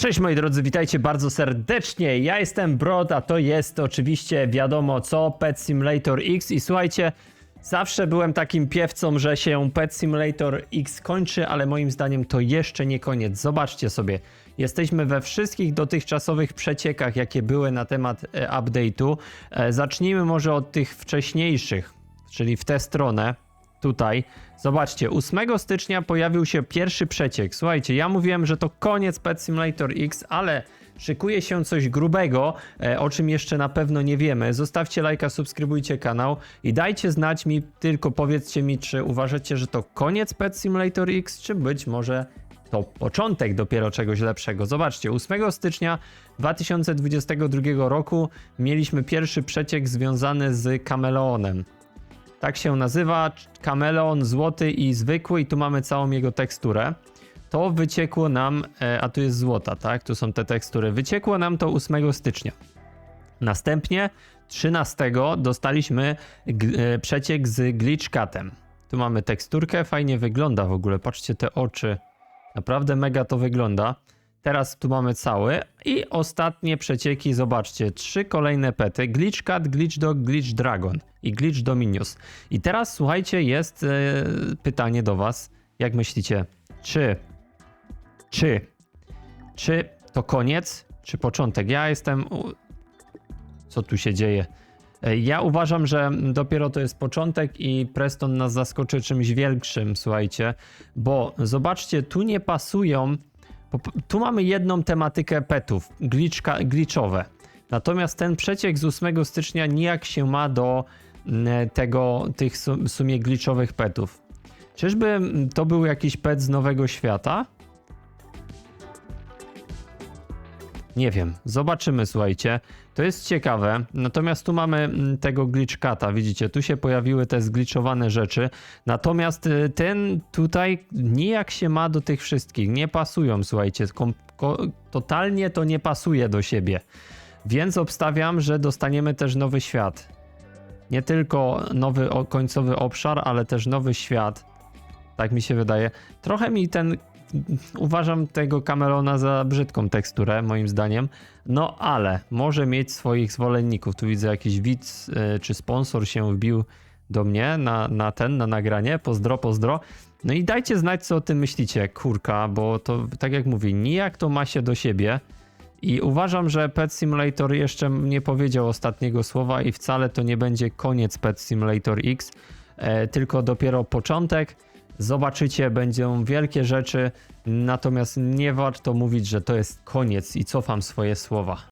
Cześć moi drodzy, witajcie bardzo serdecznie. Ja jestem Brod, a to jest oczywiście wiadomo co, Pet Simulator X i słuchajcie, zawsze byłem takim piewcą, że się Pet Simulator X kończy, ale moim zdaniem to jeszcze nie koniec. Zobaczcie sobie, jesteśmy we wszystkich dotychczasowych przeciekach, jakie były na temat e, update'u. E, zacznijmy może od tych wcześniejszych, czyli w tę stronę. Tutaj, zobaczcie, 8 stycznia pojawił się pierwszy przeciek. Słuchajcie, ja mówiłem, że to koniec Pet Simulator X, ale szykuje się coś grubego, e, o czym jeszcze na pewno nie wiemy. Zostawcie lajka, subskrybujcie kanał i dajcie znać mi, tylko powiedzcie mi, czy uważacie, że to koniec Pet Simulator X, czy być może to początek dopiero czegoś lepszego. Zobaczcie, 8 stycznia 2022 roku mieliśmy pierwszy przeciek związany z kameleonem. Tak się nazywa, kameleon złoty i zwykły i tu mamy całą jego teksturę. To wyciekło nam, e, a tu jest złota, tak? Tu są te tekstury. Wyciekło nam to 8 stycznia. Następnie 13 dostaliśmy e, przeciek z glitch cutem. Tu mamy teksturkę, fajnie wygląda w ogóle. Patrzcie te oczy. Naprawdę mega to wygląda. Teraz tu mamy cały i ostatnie przecieki, zobaczcie, trzy kolejne pety, Glitch Cat, Glitch Dog, Glitch Dragon i Glitch Dominius. I teraz słuchajcie, jest e, pytanie do was, jak myślicie, czy, czy, czy to koniec, czy początek? Ja jestem, co tu się dzieje? E, Ja uważam, że dopiero to jest początek i Preston nas zaskoczy czymś większym, słuchajcie, bo zobaczcie, tu nie pasują Tu mamy jedną tematykę petów, glitchka, glitchowe. Natomiast ten przeciek z 8 stycznia nijak się ma do mm, tego, tych w sumie glitchowych petów. Czyżby mm, to był jakiś pet z nowego świata? Nie wiem, zobaczymy, słuchajcie. To jest ciekawe. Natomiast tu mamy mm, tego glitchkata, widzicie, tu się pojawiły te zgliczowane rzeczy. Natomiast y, ten tutaj nijak się ma do tych wszystkich. Nie pasują, słuchajcie. Totalnie to nie pasuje do siebie. Więc obstawiam, że dostaniemy też nowy świat. Nie tylko nowy końcowy obszar, ale też nowy świat. Tak mi się wydaje. Trochę mi ten. Uważam tego kamelona za brzydką teksturę, moim zdaniem. No ale może mieć swoich zwolenników. Tu widzę jakiś widz y, czy sponsor się wbił do mnie na, na ten, na nagranie. Pozdro, pozdro. No i dajcie znać, co o tym myślicie, kurka, bo to tak jak mówię, nijak to ma się do siebie. I uważam, że Pet Simulator jeszcze nie powiedział ostatniego słowa i wcale to nie będzie koniec Pet Simulator X, e, tylko dopiero początek. Zobaczycie, będą wielkie rzeczy, natomiast nie warto mówić, że to jest koniec i cofam swoje słowa.